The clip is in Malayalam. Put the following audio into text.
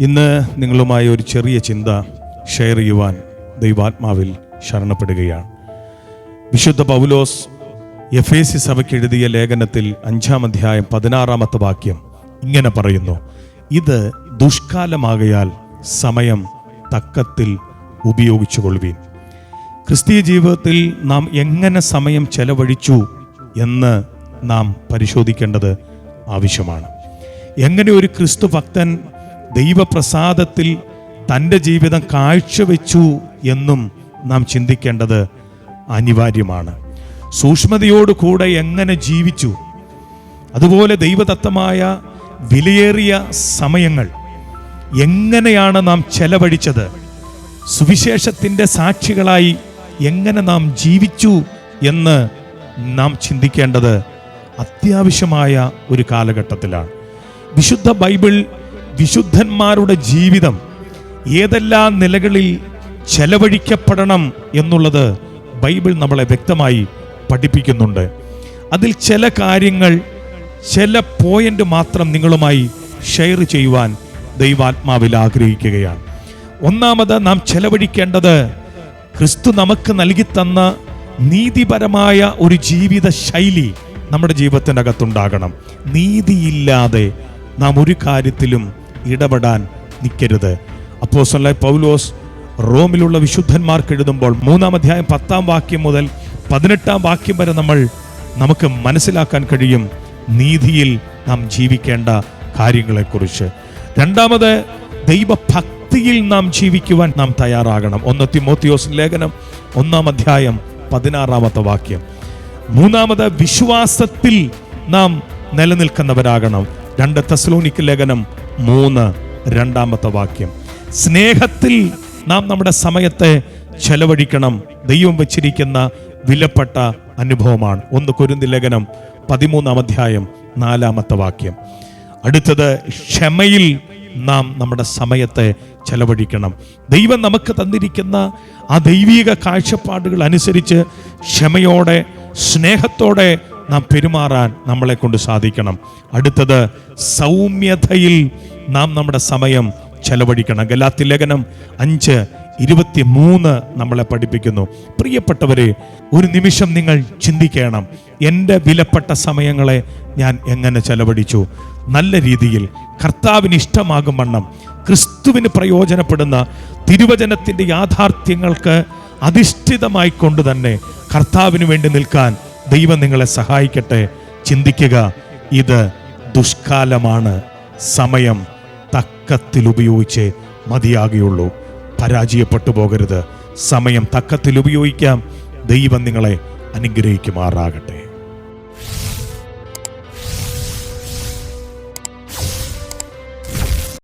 ഇന്ന് നിങ്ങളുമായി ഒരു ചെറിയ ചിന്ത ഷെയർ ചെയ്യുവാൻ ദൈവാത്മാവിൽ ശരണപ്പെടുകയാണ്. വിശുദ്ധ പൗലോസ് എഫ് എ സി സഭയ്ക്ക് എഴുതിയ ലേഖനത്തിൽ അഞ്ചാം അധ്യായം പതിനാറാമത്തെ വാക്യം ഇങ്ങനെ പറയുന്നു ഇത് ദുഷ്കാലമാകയാൽ സമയം തക്കത്തിൽ ഉപയോഗിച്ചു കൊള്ളുവീൻ ക്രിസ്തീയ ജീവിതത്തിൽ നാം എങ്ങനെ സമയം ചെലവഴിച്ചു എന്ന് നാം പരിശോധിക്കേണ്ടത് ആവശ്യമാണ്. എങ്ങനെ ഒരു ക്രിസ്തു ഭക്തൻ ദൈവപ്രസാദത്തിൽ തന്റെ ജീവിതം കാഴ്ചവെച്ചു എന്നും നാം ചിന്തിക്കേണ്ടത് അനിവാര്യമാണ്. സൂക്ഷ്മതയോടുകൂടെ എങ്ങനെ ജീവിച്ചു? അതുപോലെ ദൈവദത്തമായ വിലയേറിയ സമയങ്ങൾ എങ്ങനെയാണ് നാം ചെലവഴിച്ചത്? സുവിശേഷത്തിന്റെ സാക്ഷികളായി എങ്ങനെ നാം ജീവിച്ചു എന്ന് നാം ചിന്തിക്കേണ്ടത് അത്യാവശ്യമായ ഒരു കാലഘട്ടത്തിലാണ്. വിശുദ്ധ ബൈബിൾ വിശുദ്ധന്മാരുടെ ജീവിതം ഏതെല്ലാം നിലകളിൽ ചെലവഴിക്കപ്പെടണം എന്നുള്ളത് ബൈബിൾ നമ്മളെ വ്യക്തമായി പഠിപ്പിക്കുന്നുണ്ട്. അതിൽ ചില കാര്യങ്ങൾ ചില പോയിന്റ് മാത്രം നിങ്ങളുമായി ഷെയർ ചെയ്യുവാൻ ദൈവാത്മാവിൽ ആഗ്രഹിക്കുകയാണ്. ഒന്നാമത് നാം ചെലവഴിക്കേണ്ടത് ക്രിസ്തു നമുക്ക് നൽകി തന്ന നീതിപരമായ ഒരു ജീവിത ശൈലി നമ്മുടെ ജീവിതത്തിനകത്തുണ്ടാകണം. നീതിയില്ലാതെ നാം ഒരു കാര്യത്തിലും ഇടപെടാൻ നിൽക്കരുത്. അപ്പോസ്തലനായ പൗലോസ് റോമിലുള്ള വിശുദ്ധന്മാർക്ക് എഴുതുമ്പോൾ മൂന്നാം അധ്യായം പത്താം വാക്യം മുതൽ പതിനെട്ടാം വാക്യം വരെ നമ്മൾ നമുക്ക് മനസ്സിലാക്കാൻ കഴിയും നീതിയിൽ നാം ജീവിക്കേണ്ട കാര്യങ്ങളെക്കുറിച്ച്. രണ്ടാമത് ദൈവഭക്തിയിൽ നാം ജീവിക്കുവാൻ നാം തയ്യാറാകണം. ഒന്ന് തിമോത്തിയോസ് ലേഖനം ഒന്നാം അധ്യായം പതിനാറാമത്തെ വാക്യം. മൂന്നാമത് വിശ്വാസത്തിൽ നാം നിലനിൽക്കുന്നവരാകണം. രണ്ട് തെസ്ലോനിക്ക് ലേഖനം മൂന്ന് രണ്ടാമത്തെ വാക്യം. സ്നേഹത്തിൽ നാം നമ്മുടെ സമയത്തെ ചെലവഴിക്കണം. ദൈവം വച്ചിരിക്കുന്ന വിലപ്പെട്ട അനുഭവമാണ്. ഒന്ന് കുരുന്തി ലേഖനം പതിമൂന്നാം അധ്യായം നാലാമത്തെ വാക്യം. അടുത്തത് ക്ഷമയിൽ നാം നമ്മുടെ സമയത്തെ ചെലവഴിക്കണം. ദൈവം നമുക്ക് തന്നിരിക്കുന്ന ആ ദൈവിക കാഴ്ചപ്പാടുകൾ അനുസരിച്ച് ക്ഷമയോടെ സ്നേഹത്തോടെ നാം പെരുമാറാൻ നമ്മളെ കൊണ്ട് സാധിക്കണം. അടുത്തത് സൗമ്യതയിൽ നാം നമ്മുടെ സമയം ചെലവഴിക്കണം. ഗലാത്തി ലേഖനം അഞ്ച് ഇരുപത്തി മൂന്ന് നമ്മളെ പഠിപ്പിക്കുന്നു. പ്രിയപ്പെട്ടവരെ ഒരു നിമിഷം നിങ്ങൾ ചിന്തിക്കണം. എന്റെ വിലപ്പെട്ട സമയങ്ങളെ ഞാൻ എങ്ങനെ ചെലവഴിച്ചു? നല്ല രീതിയിൽ കർത്താവിന് ഇഷ്ടമാകും വണ്ണം. ക്രിസ്തുവിന് പ്രയോജനപ്പെടുന്ന തിരുവചനത്തിന്റെ യാഥാർത്ഥ്യങ്ങൾക്ക് അധിഷ്ഠിതമായി കൊണ്ട് തന്നെ കർത്താവിന് വേണ്ടി നിൽക്കാൻ ദൈവം നിങ്ങളെ സഹായിക്കട്ടെ. ചിന്തിക്കുക ഇത് ദുഷ്കാലമാണ്. സമയം തക്കത്തിൽ ഉപയോഗിച്ച് മതിയാകുകയുള്ളൂ. പരാജയപ്പെട്ടു പോകരുത്. സമയം തക്കത്തിൽ ഉപയോഗിക്കാം. ദൈവം നിങ്ങളെ അനുഗ്രഹിക്കുമാറാകട്ടെ.